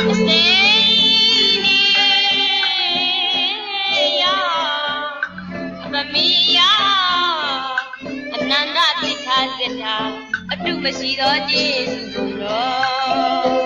အစိမ်းနေရအမမီယအနန္တတိခစတ္တာအတုမရှိသောကျေးဇူးကိုတော်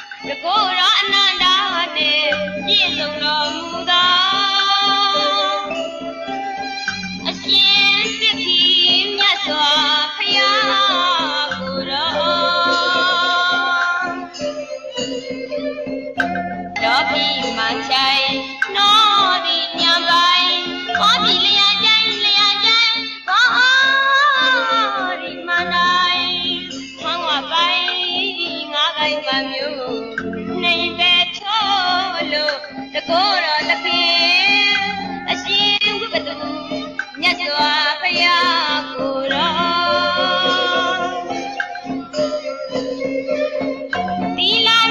ကိုရောအနန္တနဲ့ပြည့်စုံတော်မူသောအရှင်သစ်ပြီမြတ်စွာဘုရားကိုရောတော်ပြီမချိုင်နောဒီညံပိုင်းဘောပြီလျာချိုင်လျာချိုင်ဘောဒီမနိုင်ဟောင်းဝပိုင်းငါးပိုင်းမမျိုး